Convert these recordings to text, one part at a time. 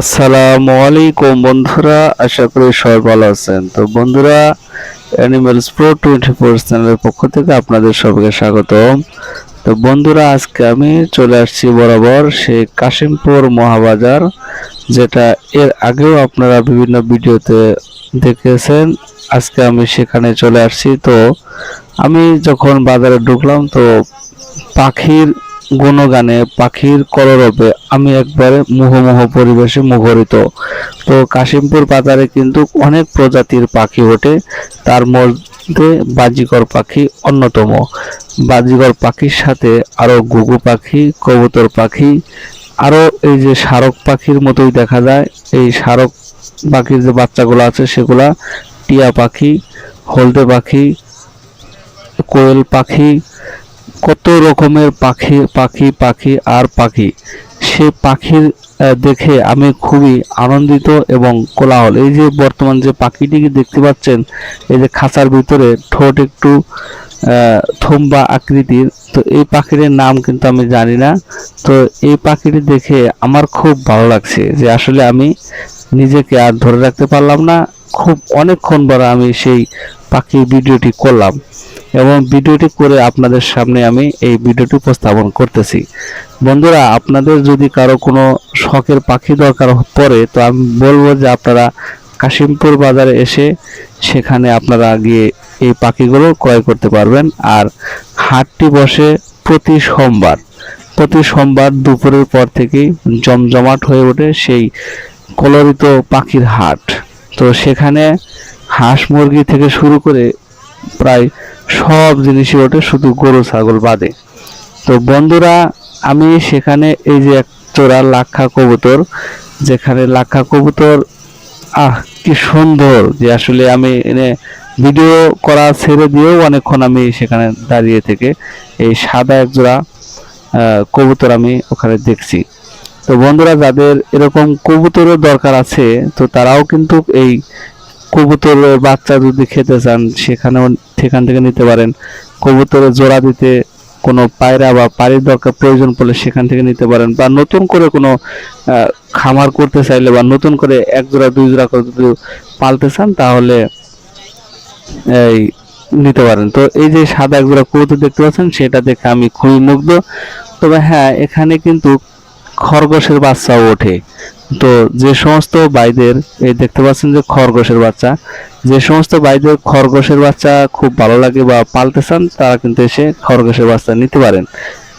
আসসালামু আলাইকুম বন্ধুরা, আশা করি সবাই ভালো আছেন। তো বন্ধুরা অ্যানিমেলস প্রো টোয়েন্টি ফোর চ্যানেলের পক্ষ থেকে আপনাদের সবাইকে স্বাগতম। তো বন্ধুরা, আজকে আমি চলে আসছি বরাবর সেই কাশিমপুর মহাবাজার, যেটা এর আগেও আপনারা বিভিন্ন ভিডিওতে দেখেছেন। আজকে আমি সেখানে চলে আসছি। তো আমি যখন বাজারে ঢুকলাম, তো পাখির গুণগানে পাখির কলরবে আমি একবারে মুহমুহ পরিবেশে মুখরিত। তো কাশিমপুর বাজারে কিন্তু অনেক প্রজাতির পাখি ওঠে। তার মধ্যে বাজিকর পাখি অন্যতম। বাজিকর পাখির সাথে আরও ঘুঘু পাখি, কবুতর পাখি আরও এই যে শারক পাখির মতোই দেখা যায়। এই শারক পাখির যে বাচ্চাগুলো আছে সেগুলা টিয়া পাখি, হলদে পাখি, কোয়েল পাখি কত রকমের পাখি পাখি পাখি আর পাখি। সে পাখির দেখে আমি খুবই আনন্দিত এবং কোলাহল। এই যে বর্তমান যে পাখিটিকে দেখতে পাচ্ছেন, এই যে খাঁচার ভিতরে ঠোঁট একটু থম্বা আকৃতির, তো এই পাখিটির নাম কিন্তু আমি জানি না। তো এই পাখিটি দেখে আমার খুব ভালো লাগছে যে আসলে আমি নিজেকে আর ধরে রাখতে পারলাম না। খুব অনেকক্ষণ পর আমি সেই পাখির ভিডিওটি করলাম। এবং ভিডিওটি করে আপনাদের সামনে আমি এই ভিডিওটি উপস্থাপন করতেছি। বন্ধুরা, আপনাদের যদি কারও কোনো শখের পাখি দরকার পড়ে, তো আমি বলব যে আপনারা কাশিমপুর বাজারে এসে সেখানে আপনারা গিয়ে এই পাখিগুলো ক্রয় করতে পারবেন। আর হাটটি বসে প্রতি সোমবার প্রতি সোমবার দুপুরের পর থেকেই জমজমাট হয়ে ওঠে সেই কলরিত পাখির হাট। তো সেখানে হাঁস মুরগি থেকে শুরু করে প্রায় সব জিনিসই ওঠে, শুধু গরু, ছাগল বাদে। তো বন্ধুরা, আমি সেখানে এই যে এক চোরা লাক্ষা কবুতর, যেখানে লাক্ষা কবুতর, আহ, কি সুন্দর যে আসলে আমি এনে ভিডিও করা ছেড়ে দিয়েও অনেকক্ষণ আমি সেখানে দাঁড়িয়ে থেকে এই সাদা এক জোড়া কবুতর আমি ওখানে দেখছি। তো বন্ধুরা, যাদের এরকম কবুতরের দরকার আছে, তো তারাও কিন্তু এই কবুতরের বাচ্চা যদি খেতে চান, সেখানেও সেখান থেকে নিতে পারেন। কবুতরের জোড়া দিতে কোনো পায়রা বা পাড়ির দরকার প্রয়োজন পড়লে সেখান থেকে নিতে পারেন বা নতুন করে কোনো খামার করতে চাইলে বা নতুন করে এক জোড়া, দুই জোড়া করে যদি পালতে চান তাহলে এই নিতে পারেন। তো এই যে সাদা এক জোড়া কবুতর দেখতে পাচ্ছেন সেটা দেখে আমি খুবই মুগ্ধ। তবে হ্যাঁ এখানে কিন্তু খরগোশের বাচ্চাও ওঠে। তো যে সমস্ত বাইদের এই দেখতে পাচ্ছেন যে খরগোশের বাচ্চা যে সমস্ত ভাইদের খরগোশের বাচ্চা খুব ভালো লাগে বা পালতে চান তারা কিন্তু এসে খরগোশের বাচ্চা নিতে পারেন।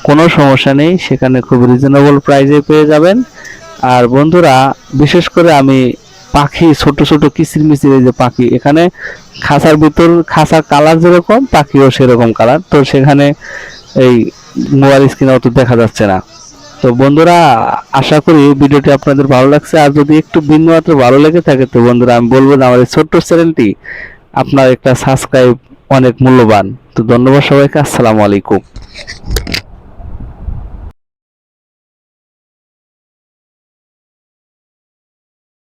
কোনো সমস্যা নেই, সেখানে খুব রিজনেবল প্রাইজে পেয়ে যাবেন। আর বন্ধুরা, বিশেষ করে আমি পাখি, ছোট ছোট কিচির মিচির যে পাখি, এখানে খাঁচার ভিতর খাঁচার কালার যেরকম, পাখিও সেরকম কালার তো সেখানে এই মোবাইল স্ক্রিনে অত দেখা যাচ্ছে না। তো বন্ধুরা, আশা করি ভিডিওটি আপনাদের ভালো লাগছে। আর যদি একটু ভিন্ন ভালো লেগে থাকে, তো বন্ধুরা, আমি বলব আমার এই ছোট্ট চ্যানেলটি আপনার একটা সাবস্ক্রাইব অনেক মূল্যবান। তো ধন্যবাদ সবাইকে, আসসালামু আলাইকুম।